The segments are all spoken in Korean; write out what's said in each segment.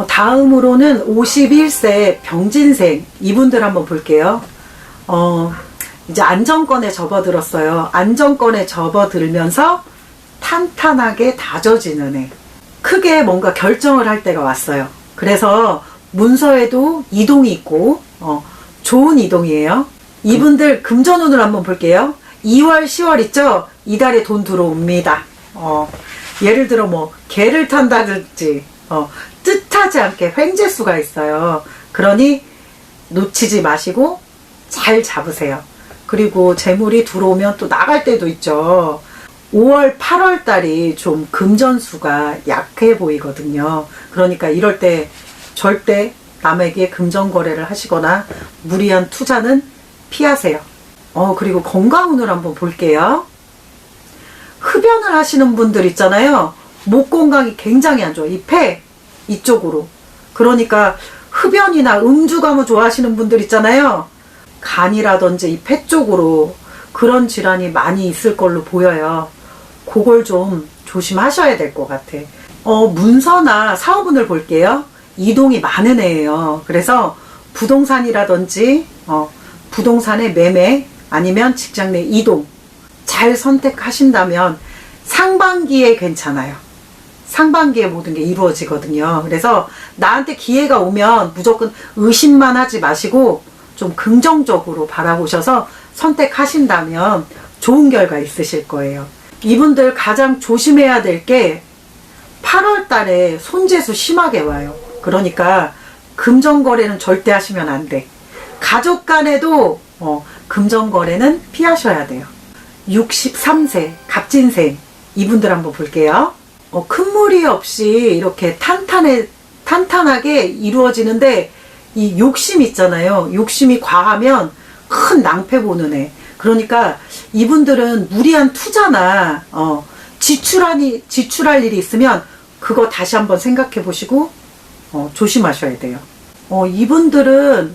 어, 다음으로는 51세 병진생 이분들 한번 볼게요. 어, 이제 안정권에 접어들었어요. 안정권에 접어들면서 탄탄하게 다져지는 애. 크게 뭔가 결정을 할 때가 왔어요. 그래서 문서에도 이동이 있고, 어, 좋은 이동이에요. 이분들 금전운을 한번 볼게요. 2월, 10월 있죠? 이달에 돈 들어옵니다. 어, 예를 들어 뭐, 개를 탄다든지, 어, 뜻하지 않게 횡재수가 있어요. 그러니 놓치지 마시고 잘 잡으세요. 그리고 재물이 들어오면 또 나갈 때도 있죠. 5월, 8월 달이 좀 금전수가 약해 보이거든요. 그러니까 이럴 때 절대 남에게 금전 거래를 하시거나 무리한 투자는 피하세요. 어, 그리고 건강운을 한번 볼게요. 흡연을 하시는 분들 있잖아요. 목 건강이 굉장히 안 좋아요. 이 폐, 이쪽으로. 그러니까 흡연이나 음주 가무 좋아하시는 분들 있잖아요. 간이라든지 이 폐 쪽으로 그런 질환이 많이 있을 걸로 보여요. 그걸 좀 조심하셔야 될 것 같아. 어, 문서나 사업운을 볼게요. 이동이 많은 애예요. 그래서 부동산이라든지, 어, 부동산의 매매, 아니면 직장 내 이동, 잘 선택하신다면 상반기에 괜찮아요. 상반기에 모든 게 이루어지거든요. 그래서 나한테 기회가 오면 무조건 의심만 하지 마시고 좀 긍정적으로 바라보셔서 선택하신다면 좋은 결과 있으실 거예요. 이분들 가장 조심해야 될 게 8월 달에 손재수 심하게 와요. 그러니까 금전거래는 절대 하시면 안 돼. 가족 간에도 어, 금전거래는 피하셔야 돼요. 63세 갑진생 이분들 한번 볼게요. 어, 큰 무리 없이 이렇게 탄탄해 탄탄하게 이루어지는데 이 욕심 있잖아요. 욕심이 과하면 큰 낭패 보는 애. 그러니까 이분들은 무리한 투자나 어, 지출하니 지출할 일이 있으면 그거 다시 한번 생각해 보시고 어, 조심하셔야 돼요. 어, 이분들은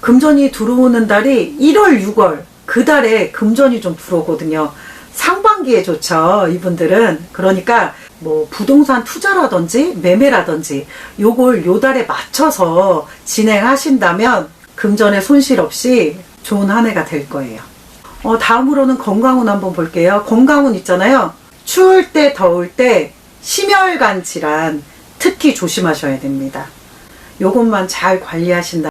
금전이 들어오는 달이 1월, 6월 그 달에 금전이 좀 들어오거든요. 상반기에 좋죠. 이분들은 그러니까 뭐 부동산 투자라든지 매매라든지 요걸 요 달에 맞춰서 진행하신다면 금전에 손실 없이 좋은 한 해가 될 거예요. 어, 다음으로는 건강운 한번 볼게요. 건강운 있잖아요. 추울 때, 더울 때, 심혈관 질환 특히 조심하셔야 됩니다. 요것만 잘 관리하신다.